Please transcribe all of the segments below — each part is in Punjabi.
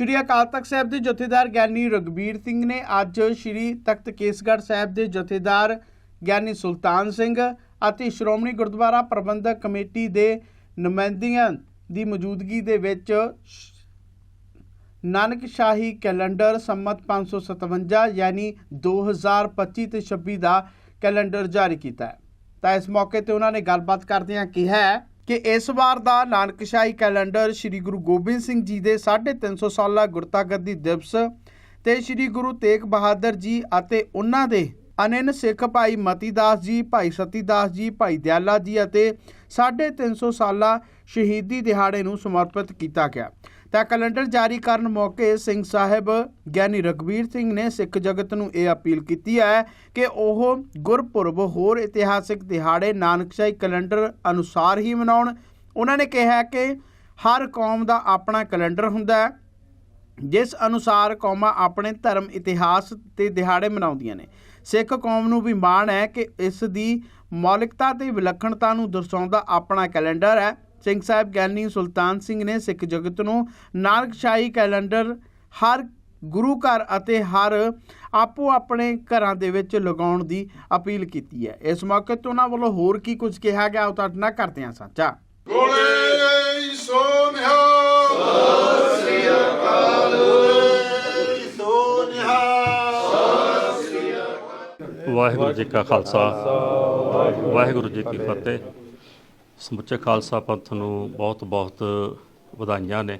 ਸ਼੍ਰੀ ਅਕਾਲ ਤਖਤ ਸਾਹਿਬ ਦੇ ਜਥੇਦਾਰ ਗਿਆਨੀ ਰਗਬੀਰ ਸਿੰਘ ਨੇ ਅੱਜ ਸ਼੍ਰੀ ਤਖਤ ਕੇਸਗੜ੍ਹ ਸਾਹਿਬ ਦੇ ਜਥੇਦਾਰ ਗਿਆਨੀ ਸੁਲਤਾਨ ਸਿੰਘ ਅਤੇ ਸ਼੍ਰੋਮਣੀ ਗੁਰਦੁਆਰਾ ਪ੍ਰਬੰਧਕ ਕਮੇਟੀ ਦੇ ਨੁਮਾਇੰਦਿਆਂ ਦੀ ਮੌਜੂਦਗੀ ਦੇ ਵਿੱਚ ਸ਼- ਨਾਨਕ ਸ਼ਾਹੀ ਕੈਲੰਡਰ ਸੰਮਤ 557 ਯਾਨੀ 2025 ਤੇ 26 ਦਾ ਕੈਲੰਡਰ ਜਾਰੀ ਕੀਤਾ ਹੈ। ਤਾਂ ਇਸ ਮੌਕੇ ਤੇ ਉਹਨਾਂ ਨੇ ਗੱਲਬਾਤ ਕਰਦਿਆਂ ਕਿਹਾ ਹੈ ਕਿ ਇਸ ਵਾਰ ਦਾ ਨਾਨਕਸ਼ਾਹੀ ਕੈਲੰਡਰ ਸ੍ਰੀ ਗੁਰੂ ਗੋਬਿੰਦ ਸਿੰਘ ਜੀ ਦੇ 350 ਸਾਲਾ ਗੁਰਤਾ ਗੱਦੀ ਦਿਵਸ ਤੇ ਸ੍ਰੀ ਗੁਰੂ ਤੇਗ ਬਹਾਦਰ ਜੀ ਅਤੇ ਉਹਨਾਂ ਦੇ ਅਨੰਨ ਸਿੱਖ ਭਾਈ ਮਤੀ ਦਾਸ ਜੀ, ਭਾਈ ਸਤੀ ਦਾਸ ਜੀ, ਭਾਈ ਦਿਆਲਾ ਜੀ ਅਤੇ 350 ਸਾਲਾ ਸ਼ਹੀਦੀ ਦਿਹਾੜੇ ਨੂੰ ਸਮਰਪਿਤ ਕੀਤਾ ਗਿਆ। ਤਾਂ ਕੈਲੰਡਰ ਜਾਰੀ ਕਰਨ ਮੌਕੇ ਸਿੰਘ ਸਾਹਿਬ ਗਿਆਨੀ ਰਗਵੀਰ ਸਿੰਘ ਨੇ ਸਿੱਖ ਜਗਤ ਨੂੰ ਇਹ ਅਪੀਲ ਕੀਤੀ ਹੈ ਕਿ ਉਹ ਗੁਰਪੁਰਬ ਹੋਰ ਇਤਿਹਾਸਿਕ ਦਿਹਾੜੇ ਨਾਨਕਸ਼ਾਹੀ ਕੈਲੰਡਰ ਅਨੁਸਾਰ ਹੀ ਮਨਾਉਣ। ਉਹਨਾਂ ਨੇ ਕਿਹਾ ਕਿ ਹਰ ਕੌਮ ਦਾ ਆਪਣਾ ਕੈਲੰਡਰ ਹੁੰਦਾ ਹੈ, ਜਿਸ ਅਨੁਸਾਰ ਕੌਮਾਂ ਆਪਣੇ ਧਰਮ, ਇਤਿਹਾਸ ਤੇ ਦਿਹਾੜੇ ਮਨਾਉਂਦੀਆਂ ਨੇ। ਸਿੱਖ ਕੌਮ ਨੂੰ ਵੀ ਮਾਣ ਹੈ ਕਿ ਇਸ ਦੀ ਮੌਲਿਕਤਾ ਤੇ ਵਿਲੱਖਣਤਾ ਨੂੰ ਦਰਸਾਉਂਦਾ ਆਪਣਾ ਕੈਲੰਡਰ ਹੈ। ਸਿੰਘ ਸਾਹਿਬ ਗਿਆਨੀ ਸੁਲਤਾਨ ਸਿੰਘ ਨੇ ਸਿੱਖ ਜਗਤ ਨੂੰ ਨਾਨਕਸ਼ਾਹੀ ਕੈਲੰਡਰ ਹਰ ਗੁਰੂ ਘਰ ਅਤੇ ਹਰ ਆਪੋ ਆਪਣੇ ਘਰਾਂ ਦੇ ਵਿੱਚ ਲਗਾਉਣ ਦੀ ਅਪੀਲ ਕੀਤੀ ਹੈ। ਇਸ ਮੌਕੇ ਤੇ ਉਹਨਾਂ ਵੱਲੋਂ ਹੋਰ ਕੀ ਕੁਝ ਕਿਹਾ ਗਿਆ ਉਹ ਤੁਹਾਡੇ ਨਾਲ ਕਰਦੇ ਹਾਂ ਸਾਂਝਾ। ਸੋ ਨਿਹਾਲ ਵਾਹਿਗੁਰੂ ਜੀ ਕਾ ਖਾਲਸਾ ਵਾਹਿਗੁਰੂ ਜੀ ਕੀ ਫਤਿਹ। ਸਮੁੱਚੇ ਖਾਲਸਾ ਪੰਥ ਨੂੰ ਬਹੁਤ ਬਹੁਤ ਵਧਾਈਆਂ ਨੇ।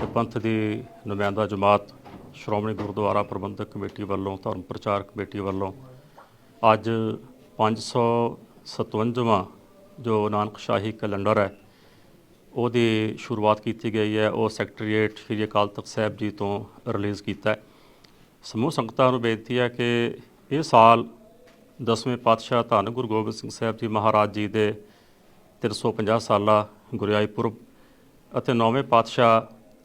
ਤੇ ਪੰਥ ਦੀ ਨੁਮਾਇੰਦਾ ਜਮਾਤ ਸ਼੍ਰੋਮਣੀ ਗੁਰਦੁਆਰਾ ਪ੍ਰਬੰਧਕ ਕਮੇਟੀ ਵੱਲੋਂ, ਧਰਮ ਪ੍ਰਚਾਰ ਕਮੇਟੀ ਵੱਲੋਂ ਅੱਜ 557ਵਾਂ ਜੋ ਨਾਨਕ ਸ਼ਾਹੀ ਕੈਲੰਡਰ ਹੈ, ਉਹਦੀ ਸ਼ੁਰੂਆਤ ਕੀਤੀ ਗਈ ਹੈ। ਉਹ ਸੈਕਟਰੀਏਟ ਸ੍ਰੀ ਅਕਾਲ ਤਖਤ ਸਾਹਿਬ ਜੀ ਤੋਂ ਰਿਲੀਜ਼ ਕੀਤਾ ਹੈ। ਸਮੂਹ ਸੰਗਤਾਂ ਨੂੰ ਬੇਨਤੀ ਹੈ ਕਿ ਇਹ ਸਾਲ ਦਸਵੇਂ ਪਾਤਸ਼ਾਹ ਧੰਨ ਗੁਰੂ ਗੋਬਿੰਦ ਸਿੰਘ ਸਾਹਿਬ ਜੀ ਮਹਾਰਾਜ ਜੀ ਦੇ 350 ਸਾਲਾ ਗੁਰਿਆਈ ਪੁਰਬ ਅਤੇ ਨੌਵੇਂ ਪਾਤਸ਼ਾਹ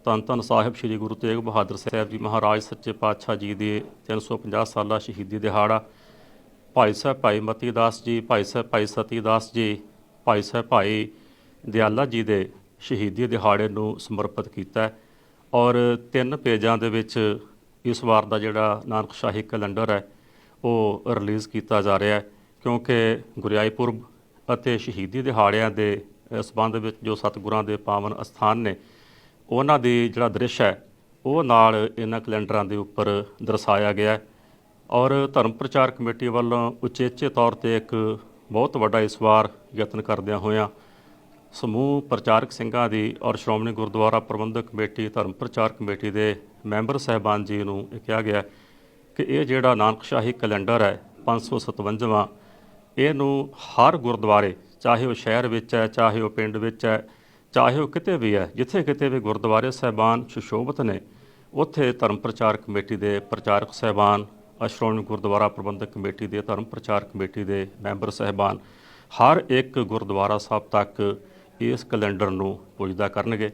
ਧੰਨ ਧੰਨ ਸਾਹਿਬ ਸ੍ਰੀ ਗੁਰੂ ਤੇਗ ਬਹਾਦਰ ਸਾਹਿਬ ਜੀ ਮਹਾਰਾਜ ਸੱਚੇ ਪਾਤਸ਼ਾਹ ਜੀ ਦੇ 350 ਸਾਲਾ ਸ਼ਹੀਦੀ ਦਿਹਾੜਾ। ਭਾਈ ਸਾਹਿਬ ਭਾਈ ਮਤੀ ਦਾਸ ਜੀ, ਭਾਈ ਸਾਹਿਬ ਭਾਈ ਸਤੀ ਦਾਸ ਜੀ, ਭਾਈ ਸਾਹਿਬ ਭਾਈ ਦਿਆਲਾ ਜੀ ਦੇ ਸ਼ਹੀਦੀ ਦਿਹਾੜੇ ਨੂੰ ਸਮਰਪਿਤ ਕੀਤਾ ਹੈ ਔਰ ਤਿੰਨ ਪੇਜਾਂ ਦੇ ਵਿੱਚ ਇਸ ਵਾਰ ਦਾ ਜਿਹੜਾ ਨਾਨਕ ਸ਼ਾਹੀ ਕੈਲੰਡਰ ਹੈ, ਉਹ ਰਿਲੀਜ਼ ਕੀਤਾ ਜਾ ਰਿਹਾ ਹੈ ਕਿਉਂਕਿ ਗੁਰਿਆਈ ਪੁਰਬ ਅਤੇ ਸ਼ਹੀਦੀ ਦਿਹਾੜਿਆਂ ਦੇ ਅ, ਸੰਬੰਧ ਵਿੱਚ ਜੋ ਸਤਿਗੁਰਾਂ ਦੇ ਪਾਵਨ ਅਸਥਾਨ ਨੇ ਉਹਨਾਂ ਦੀ ਜਿਹੜਾ ਦ੍ਰਿਸ਼ ਹੈ ਉਹ ਨਾਲ ਇਹਨਾਂ ਕੈਲੰਡਰਾਂ ਦੇ ਉੱਪਰ ਦਰਸਾਇਆ ਗਿਆ ਹੈ। ਔਰ ਧਰਮ ਪ੍ਰਚਾਰ ਕਮੇਟੀ ਵੱਲੋਂ ਉਚੇਚੇ ਤੌਰ ਤੇ ਇੱਕ ਬਹੁਤ ਵੱਡਾ ਇਸ ਵਾਰ ਯਤਨ ਕਰਦਿਆਂ ਹੋਇਆਂ ਸਮੂਹ ਪ੍ਰਚਾਰਕ ਸਿੰਘਾਂ ਦੀ ਔਰ ਸ਼੍ਰੋਮਣੀ ਗੁਰਦੁਆਰਾ ਪ੍ਰਬੰਧਕ ਕਮੇਟੀ ਧਰਮ ਪ੍ਰਚਾਰ ਕਮੇਟੀ ਦੇ ਮੈਂਬਰ ਸਹਿਬਾਨ ਜੀ ਨੂੰ ਇਹ ਕਿਹਾ ਗਿਆ ਕਿ ਇਹ ਜਿਹੜਾ ਨਾਨਕਸ਼ਾਹੀ ਕੈਲੰਡਰ ਹੈ 557ਵਾਂ ਇਹਨੂੰ ਹਰ ਗੁਰਦੁਆਰੇ, ਚਾਹੇ ਉਹ ਸ਼ਹਿਰ ਵਿੱਚ ਹੈ, ਚਾਹੇ ਉਹ ਪਿੰਡ ਵਿੱਚ ਹੈ, ਚਾਹੇ ਉਹ ਕਿਤੇ ਵੀ ਹੈ, ਜਿੱਥੇ ਕਿਤੇ ਵੀ ਗੁਰਦੁਆਰੇ ਸਹਿਬਾਨ ਸੁਸ਼ੋਭਿਤ ਨੇ, ਉੱਥੇ ਧਰਮ ਪ੍ਰਚਾਰ ਕਮੇਟੀ ਦੇ ਪ੍ਰਚਾਰਕ ਸਹਿਬਾਨ ਸ਼੍ਰੋਮਣੀ ਗੁਰਦੁਆਰਾ ਪ੍ਰਬੰਧਕ ਕਮੇਟੀ ਦੇ ਧਰਮ ਪ੍ਰਚਾਰ ਕਮੇਟੀ ਦੇ ਮੈਂਬਰ ਸਹਿਬਾਨ, ਹਰ ਇੱਕ ਗੁਰਦੁਆਰਾ ਸਾਹਿਬ ਤੱਕ ਇਸ ਕੈਲੰਡਰ ਨੂੰ ਪੁੱਜਦਾ ਕਰਨਗੇ।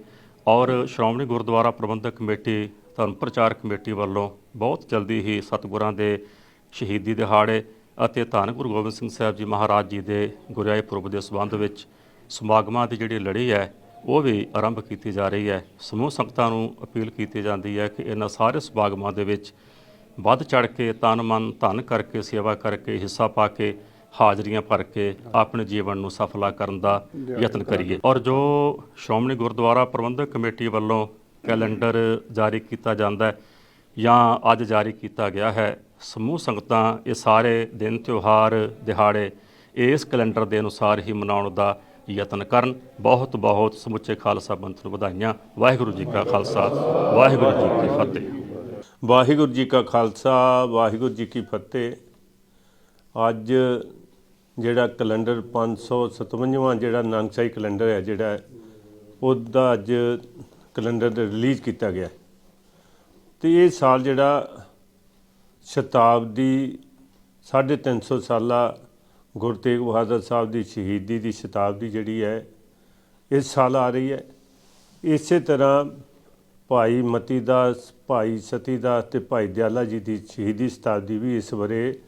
ਔਰ ਸ਼੍ਰੋਮਣੀ ਗੁਰਦੁਆਰਾ ਪ੍ਰਬੰਧਕ ਕਮੇਟੀ, ਧਰਮ ਪ੍ਰਚਾਰ ਕਮੇਟੀ ਵੱਲੋਂ ਬਹੁਤ ਜਲਦੀ ਹੀ ਸਤਿਗੁਰਾਂ ਦੇ ਸ਼ਹੀਦੀ ਦਿਹਾੜੇ ਅਤੇ ਧੰਨ ਗੁਰੂ ਗੋਬਿੰਦ ਸਿੰਘ ਸਾਹਿਬ ਜੀ ਮਹਾਰਾਜ ਜੀ ਦੇ ਗੁਰਿਆਏ ਪੁਰਬ ਦੇ ਸੰਬੰਧ ਵਿੱਚ ਸਮਾਗਮਾਂ ਦੀ ਜਿਹੜੀ ਲੜੀ ਹੈ, ਉਹ ਵੀ ਆਰੰਭ ਕੀਤੀ ਜਾ ਰਹੀ ਹੈ। ਸਮੂਹ ਸੰਗਤਾਂ ਨੂੰ ਅਪੀਲ ਕੀਤੀ ਜਾਂਦੀ ਹੈ ਕਿ ਇਹਨਾਂ ਸਾਰੇ ਸਮਾਗਮਾਂ ਦੇ ਵਿੱਚ ਵੱਧ ਚੜ ਕੇ ਤਨ ਮਨ ਧਨ ਕਰਕੇ, ਸੇਵਾ ਕਰਕੇ, ਹਿੱਸਾ ਪਾ ਕੇ, ਹਾਜ਼ਰੀਆਂ ਭਰ ਕੇ ਆਪਣੇ ਜੀਵਨ ਨੂੰ ਸਫਲਾ ਕਰਨ ਦਾ ਯਤਨ ਕਰੀਏ। ਔਰ ਜੋ ਸ਼੍ਰੋਮਣੀ ਗੁਰਦੁਆਰਾ ਪ੍ਰਬੰਧਕ ਕਮੇਟੀ ਵੱਲੋਂ ਕੈਲੰਡਰ ਜਾਰੀ ਕੀਤਾ ਜਾਂਦਾ ਹੈ ਜਾਂ ਅੱਜ ਜਾਰੀ ਕੀਤਾ ਗਿਆ ਹੈ ਸਮੂਹ ਸੰਗਤਾਂ ਇਹ ਸਾਰੇ ਦਿਨ ਤਿਉਹਾਰ ਦਿਹਾੜੇ ਇਸ ਕੈਲੰਡਰ ਦੇ ਅਨੁਸਾਰ ਹੀ ਮਨਾਉਣ ਦਾ ਯਤਨ ਕਰਨ। ਬਹੁਤ ਬਹੁਤ ਸਮੁੱਚੇ ਖਾਲਸਾ ਪੰਥ ਨੂੰ ਵਧਾਈਆਂ। ਵਾਹਿਗੁਰੂ ਜੀ ਕਾ ਖਾਲਸਾ, ਵਾਹਿਗੁਰੂ ਜੀ ਕੀ ਫਤਿਹ। ਵਾਹਿਗੁਰੂ ਜੀ ਕਾ ਖਾਲਸਾ, ਵਾਹਿਗੁਰੂ ਜੀ ਕੀ ਫਤਿਹ। ਅੱਜ ਜਿਹੜਾ ਕੈਲੰਡਰ 557ਵਾਂ ਜਿਹੜਾ ਨਾਨਕਸ਼ਾਹੀ ਕੈਲੰਡਰ ਹੈ ਜਿਹੜਾ, ਉਹਦਾ ਅੱਜ ਕੈਲੰਡਰ ਰਿਲੀਜ਼ ਕੀਤਾ ਗਿਆ। ਤੇ ਇਹ ਸਾਲ ਜਿਹੜਾ ਸ਼ਤਾਬਦੀ 350 ਸਾਲਾ ਗੁਰੂ ਤੇਗ ਬਹਾਦਰ ਸਾਹਿਬ ਦੀ ਸ਼ਹੀਦੀ ਦੀ ਸ਼ਤਾਬਦੀ ਜਿਹੜੀ ਹੈ, ਇਸ ਸਾਲ ਆ ਰਹੀ ਹੈ। ਇਸੇ ਤਰ੍ਹਾਂ ਭਾਈ ਮਤੀ ਦਾਸ ਭਾਈ ਸਤੀ ਦਾਸ ਤੇ ਭਾਈ ਦਿਆਲਾ ਜੀ ਦੀ ਸ਼ਹੀਦੀ ਸ਼ਤਾਬਦੀ ਵੀ ਇਸ ਵਰੇ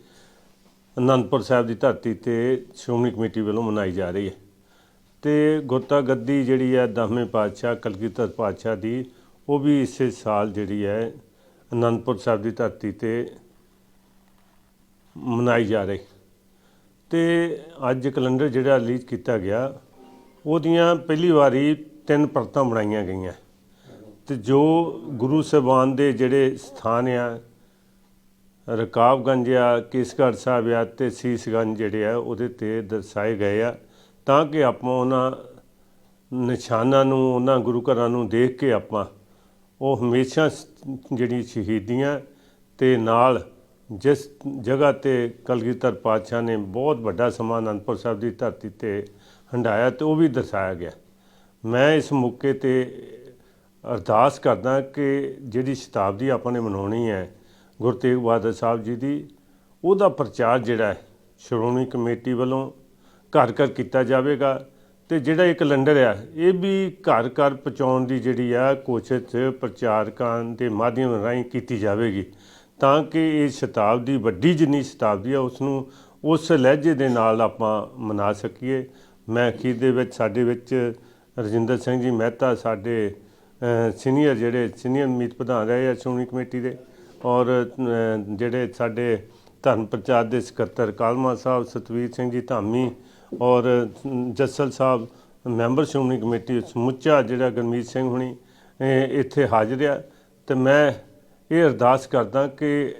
ਅਨੰਦਪੁਰ ਸਾਹਿਬ ਦੀ ਧਰਤੀ ਤੇ ਸ਼੍ਰੋਮਣੀ ਕਮੇਟੀ ਵੱਲੋਂ ਮਨਾਈ ਜਾ ਰਹੀ ਹੈ। ਤੇ ਗੁਰਤਾ ਗੱਦੀ ਜਿਹੜੀ ਹੈ, ਦਸਵੇਂ ਪਾਤਸ਼ਾਹ ਕਲਗੀਧਰ ਪਾਤਸ਼ਾਹ ਦੀ, ਉਹ ਵੀ ਇਸੇ ਸਾਲ ਜਿਹੜੀ ਹੈ ਅਨੰਦਪੁਰ ਸਾਹਿਬ ਦੀ ਧਰਤੀ ਤੇ ਮਨਾਈ ਜਾ ਰਹੀ। ਤੇ ਅੱਜ ਕੈਲੰਡਰ ਜਿਹੜਾ ਰਿਲੀਜ਼ ਕੀਤਾ ਗਿਆ, ਉਹਦੀਆਂ ਪਹਿਲੀ ਵਾਰੀ ਤਿੰਨ ਪਰਤਾਂ ਬਣਾਈਆਂ ਗਈਆਂ। ਤੇ ਜੋ ਗੁਰੂ ਸਾਹਿਬਾਨ ਦੇ ਜਿਹੜੇ ਸਥਾਨ ਆ, ਰਕਾਬਗੰਜ ਆ, ਕੇਸਗੜ੍ਹ ਸਾਹਿਬ ਆ ਤੇ ਸੀਸਗੰਜ ਜਿਹੜੇ ਆ, ਉਹਦੇ ਤੇ ਦਰਸਾਏ ਗਏ ਆ, ਤਾਂ ਕਿ ਆਪਾਂ ਉਹਨਾਂ ਨਿਸ਼ਾਨਾਂ ਨੂੰ, ਉਹਨਾਂ ਗੁਰੂ ਘਰਾਂ ਨੂੰ ਦੇਖ ਕੇ ਆਪਾਂ ਉਹ ਹਮੇਸ਼ਾ ਸ- ਜਿਹੜੀ ਸ਼ਹੀਦੀਆਂ ਤੇ ਨਾਲ ਜਿਸ ਜਗ੍ਹਾ ਤੇ ਕਲਗੀਧਰ ਪਾਤਸ਼ਾਹ ਨੇ ਬਹੁਤ ਵੱਡਾ ਸਮਾਂ ਅਨੰਦਪੁਰ ਸਾਹਿਬ ਦੀ ਧਰਤੀ ਤੇ ਹੰਡਾਇਆ ਤੇ ਉਹ ਵੀ ਦਰਸਾਇਆ ਗਿਆ। ਮੈਂ ਇਸ ਮੌਕੇ ਤੇ ਅਰਦਾਸ ਕਰਦਾ ਕਿ ਜਿਹੜੀ ਸ਼ਤਾਬਦੀ ਆਪਾਂ ਨੇ ਮਨਾਉਣੀ ਹੈ, ਗੁਰੂ ਤੇਗ ਬਹਾਦਰ ਸਾਹਿਬ ਜੀ ਦੀ, ਉਹਦਾ ਪ੍ਰਚਾਰ ਜਿਹੜਾ ਹੈ, ਸ਼੍ਰੋਮਣੀ ਕਮੇਟੀ ਵੱਲੋਂ ਘਰ ਘਰ ਕੀਤਾ ਜਾਵੇਗਾ ਤੇ ਜਿਹੜਾ ਇਹ ਕੈਲੰਡਰ ਆ, ਇਹ ਵੀ ਘਰ ਘਰ ਪਹੁੰਚਾਉਣ ਦੀ ਜਿਹੜੀ ਆ ਕੋਸ਼ਿਸ਼ ਪ੍ਰਚਾਰਕਾਂ ਦੇ ਮਾਧਿਅਮ ਰਾਹੀਂ ਕੀਤੀ ਜਾਵੇਗੀ। ਤਾਂ ਕਿ ਇਹ ਸ਼ਤਾਬਦੀ, ਵੱਡੀ ਜਿੰਨੀ ਸ਼ਤਾਬਦੀ ਆ ਉਸ ਨੂੰ ਉਸ ਲਹਿਜੇ ਦੇ ਨਾਲ ਆਪਾਂ ਮਨਾ ਸਕੀਏ। ਮੈਂ ਅਖੀਰ ਦੇ ਵਿੱਚ, ਸਾਡੇ ਵਿੱਚ ਰਜਿੰਦਰ ਸਿੰਘ ਜੀ ਮਹਿਤਾ, ਸਾਡੇ ਸੀਨੀਅਰ ਜਿਹੜੇ ਸੀਨੀਅਰ ਮੀਤ ਪ੍ਰਧਾਨ ਰਹੇ ਆ ਸ਼੍ਰੋਮਣੀ ਕਮੇਟੀ ਦੇ, ਔਰ ਜਿਹੜੇ ਸਾਡੇ ਧਰਮ ਪ੍ਰਚਾਰ ਦੇ ਸਕੱਤਰ ਕਾਲਮਾ ਸਾਹਿਬ, ਸਤਵੀਰ ਸਿੰਘ ਜੀ ਧਾਮੀ, ਔਰ ਜੱਸਲ ਸਾਹਿਬ, ਮੈਂਬਰ ਸ਼੍ਰੋਮਣੀ ਕਮੇਟੀ, ਸਮੁੱਚਾ ਜਿਹੜਾ ਗਰਮੀਤ ਸਿੰਘ ਹੁਣੀ ਇੱਥੇ ਹਾਜ਼ਰ ਆ। ਤੇ ਮੈਂ ਇਹ ਅਰਦਾਸ ਕਰਦਾ ਕਿ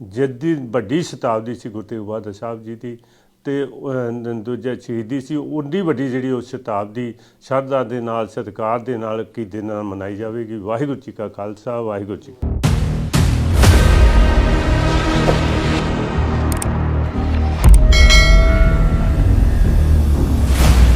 ਜੱਦੀ ਵੱਡੀ ਸ਼ਤਾਬਦੀ ਸੀ ਗੁਰੂ ਤੇਗ ਬਹਾਦਰ ਸਾਹਿਬ ਜੀ ਦੀ ਤੇ ਦੂਜਾ ਸ਼ਹੀਦੀ ਸੀ ਉਨੀ ਵੱਡੀ ਜਿਹੜੀ ਉਹ ਸ਼ਤਾਬਦੀ ਸ਼ਰਧਾ ਦੇ ਨਾਲ, ਸਤਿਕਾਰ ਦੇ ਨਾਲ ਕੀ ਦੇ ਨਾਲ ਮਨਾਈ ਜਾਵੇਗੀ? ਵਾਹਿਗੁਰੂ ਜੀ ਕਾ ਖਾਲਸਾ, ਵਾਹਿਗੁਰੂ ਜੀ